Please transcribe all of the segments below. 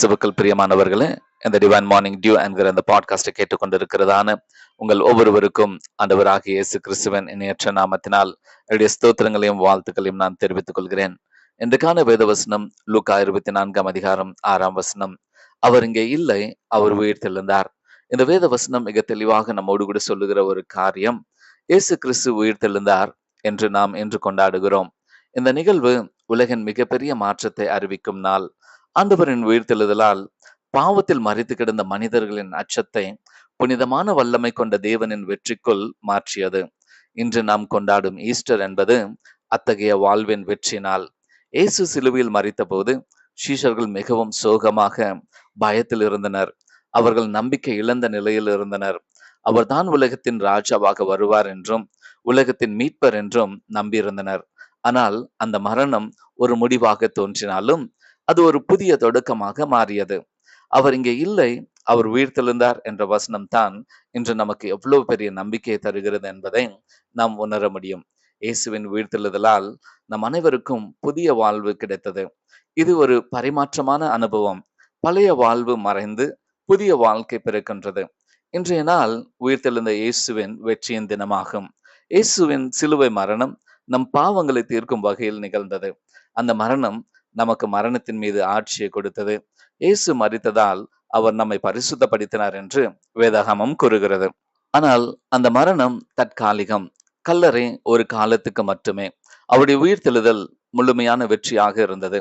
சிவக்கள் பிரியமானவர்களே இந்த divine morning dew என்கிற அந்த பாட்காஸ்டை கேட்டுக்கொண்டிருக்கிறதான உங்கள் ஒவ்வொருவருக்கும் ஆண்டவராகிய இயேசு கிறிஸ்துவன் இணையற்ற நாமத்தினால் என்னுடைய ஸ்தோத்திரங்களையும் வாழ்த்துக்களையும் நான் தெரிவித்துக் கொள்கிறேன். இன்றைக்கான வேத வசனம் லூக்கா இருபத்தி நான்காம் அதிகாரம் ஆறாம் வசனம். அவர் இங்கே இல்லை அவர் உயிர் தெழுந்தார். இந்த வேத வசனம் மிக தெளிவாக நம்மோடு கூட சொல்லுகிற ஒரு காரியம் இயேசு கிறிஸ்து உயிர் தெழுந்தார் என்று நாம் இன்று கொண்டாடுகிறோம். இந்த நிகழ்வு உலகின் மிகப்பெரிய மாற்றத்தை அறிவிக்கும் நாள். ஆண்டவரின் உயிர்த்தெழுதலால் பாவத்தில் மறித்து கிடந்த மனிதர்களின் அச்சத்தை புனிதமான வல்லமை கொண்ட தேவனின் வெற்றிக்குள் மாற்றியது. இன்று நாம் கொண்டாடும் ஈஸ்டர் என்பது அத்தகைய வாழ்வின் வெற்றி நாள் இயேசு சிலுவையில் மறித்த போது சீஷர்கள் மிகவும் சோகமாக பயத்தில் இருந்தனர். அவர்கள் நம்பிக்கை இழந்த நிலையில் இருந்தனர். அவர்தான் உலகத்தின் ராஜாவாக வருவார் என்றும் உலகத்தின் மீட்பர் என்றும் நம்பியிருந்தனர். ஆனால் அந்த மரணம் ஒரு முடிவாக தோன்றினாலும் அது ஒரு புதிய தொடக்கமாக மாறியது. அவர் இங்கே இல்லை அவர் உயிர்த்தெழுந்தார் என்ற வசனம் தான் இன்று நமக்கு எவ்வளவு பெரிய நம்பிக்கையை தருகிறது என்பதை நாம் உணர முடியும். இயேசுவின் உயிர்த்தெழுதலால் நம் அனைவருக்கும் புதிய வாழ்வு கிடைத்தது. இது ஒரு பரிமாற்றமான அனுபவம். பழைய வாழ்வு மறைந்து புதிய வாழ்க்கை பிறக்கின்றது. இன்றைய நாள் உயிர்த்தெழுந்த இயேசுவின் வெற்றியின் தினமாகும். இயேசுவின் சிலுவை மரணம் நம் பாவங்களை தீர்க்கும் வகையில் நிகழ்ந்தது. அந்த மரணம் நமக்கு மரணத்தின் மீது ஆட்சியை கொடுத்தது. இயேசு மறித்ததால் அவர் நம்மை பரிசுத்தப்படுத்தினார் என்று வேதாகமம் கூறுகிறது. ஆனால் அந்த மரணம் தற்காலிகம் கல்லறை ஒரு காலத்துக்கு மட்டுமே. அவருடைய உயிர்த்தெழுதல் முழுமையான வெற்றியாக இருந்தது.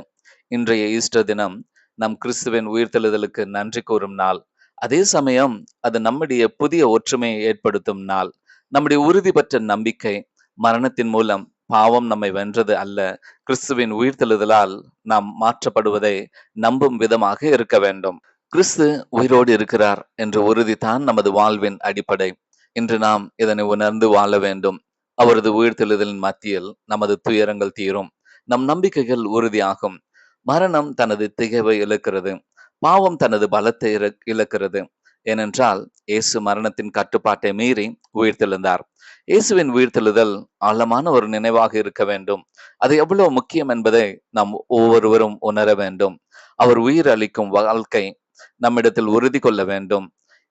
இன்றைய ஈஸ்டர் தினம் நம் கிறிஸ்துவின் உயிர்த்தெழுதலுக்கு நன்றி கூறும் நாள். அதே சமயம் அது நம்முடைய புதிய ஒற்றுமையை ஏற்படுத்தும் நாள். நம்முடைய உறுதி பெற்ற நம்பிக்கை மரணத்தின் மூலம் பாவம் நம்மை வென்றது அல்ல. கிறிஸ்துவின் உயிர்த்தெழுதலால் நாம் மாற்றப்படுவதை நம்பும் விதமாக இருக்க வேண்டும். கிறிஸ்து உயிரோடு இருக்கிறார் என்ற உறுதிதான் நமது வாழ்வின் அடிப்படை. இன்று நாம் இதனை உணர்ந்து வாழ வேண்டும். அவரது உயிர்த்தெழுதலின் மத்தியில் நமது துயரங்கள் தீரும். நம் நம்பிக்கைகள் உறுதியாகும். மரணம் தனது திகைவை இழக்கிறது. பாவம் தனது பலத்தை இழக்கிறது. ஏனென்றால் இயேசு மரணத்தின் கட்டுப்பாட்டை மீறி உயிர்த்தெழுந்தார். இயேசுவின் உயிர்த்தெழுதல் ஆழமான ஒரு நினைவாக இருக்க வேண்டும். அது எவ்வளவு முக்கியம் என்பதை நாம் ஒவ்வொருவரும் உணர வேண்டும். அவர் உயிர் அளிக்கும் வாழ்க்கை நம்மிடத்தில் உறுதி கொள்ள வேண்டும்.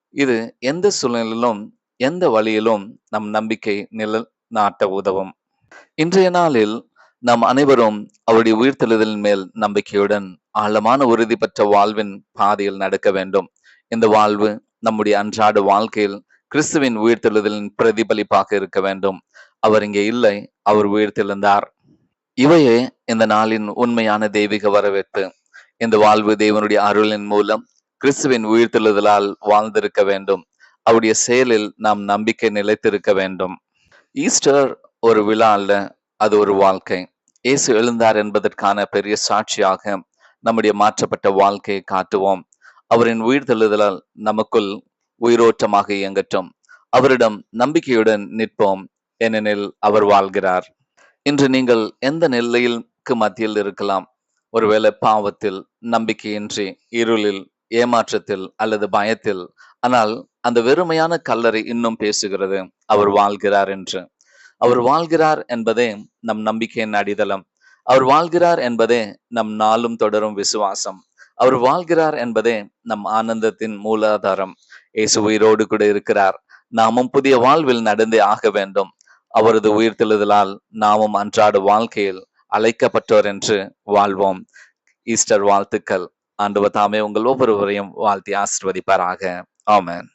இது எந்த சூழ்நிலையிலும் எந்த வழியிலும் நம் நம்பிக்கை நில நாட்ட உதவும். இன்றைய நாளில் நாம் அனைவரும் அவருடைய உயிர்த்தெழுதலின் மேல் நம்பிக்கையுடன் ஆழமான உறுதி பெற்ற வாழ்வின் பாதையில் நடக்க வேண்டும். இந்த வாழ்வு நம்முடைய அன்றாட வாழ்க்கையில் கிறிஸ்துவின் உயிர்த்தெழுதலின் பிரதிபலிப்பாக இருக்க வேண்டும். அவர் இங்கே இல்லை அவர் உயிர்த்தெழுந்தார். இவையே இந்த நாளின் உண்மையான தெய்வீக வரவேற்பு. இந்த வாழ்வு தேவனுடைய அருளின் மூலம் கிறிஸ்துவின் உயிர்த்தெழுதலால் வாழ்ந்திருக்க வேண்டும். அவருடைய செயலில் நாம் நம்பிக்கை நிலைத்திருக்க வேண்டும். ஈஸ்டர் ஒரு விழா அல்ல அது ஒரு வாழ்க்கை. இயேசு எழுந்தார் என்பதற்கான பெரிய சாட்சியாக நம்முடைய மாற்றப்பட்ட வாழ்க்கையை காட்டுவோம். அவரின் உயிர்த்தெழுதலால் நமக்குள் உயிரோட்டமாக இயங்கட்டும். அவரிடம் நம்பிக்கையுடன் நிற்போம். ஏனெனில் அவர் வாழ்கிறார். இன்று நீங்கள் எந்த நிலையிற்கு மத்தியில் இருக்கலாம்? ஒருவேளை பாவத்தில் நம்பிக்கையின்றி இருளில் ஏமாற்றத்தில் அல்லது பயத்தில். ஆனால் அந்த வெறுமையான கல்லறை இன்னும் பேசுகிறது. அவர் வாழ்கிறார் என்று. அவர் வாழ்கிறார் என்பதே நம் நம்பிக்கையின் அடித்தளம். அவர் வாழ்கிறார் என்பதே நம் நாளும் தொடரும் விசுவாசம். அவர் வாழ்கிறார் என்பதே நம் ஆனந்தத்தின் மூலாதாரம். இயேசு உயிரோடு கூட இருக்கிறார். நாமும் புதிய வாழ்வில் நடந்தே ஆக வேண்டும். அவரது உயிர்த்தெழுதலால் நாமும் அன்றாட வாழ்க்கையில் அழைக்கப்பட்டோர் என்று வாழ்வோம். ஈஸ்டர் வாழ்த்துக்கள். ஆண்டவர் தாமே உங்கள் ஒவ்வொருவரையும் வாழ்த்தி ஆசிர்வதிப்பாராக. ஆமேன்.